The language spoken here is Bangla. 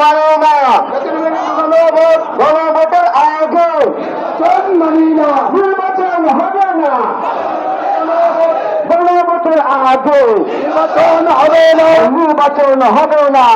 পারে না গণভোটের আগে মানি না নির্বাচন হবে না। গণভোটের আগে নির্বাচন হবে না। নির্বাচন হবে না।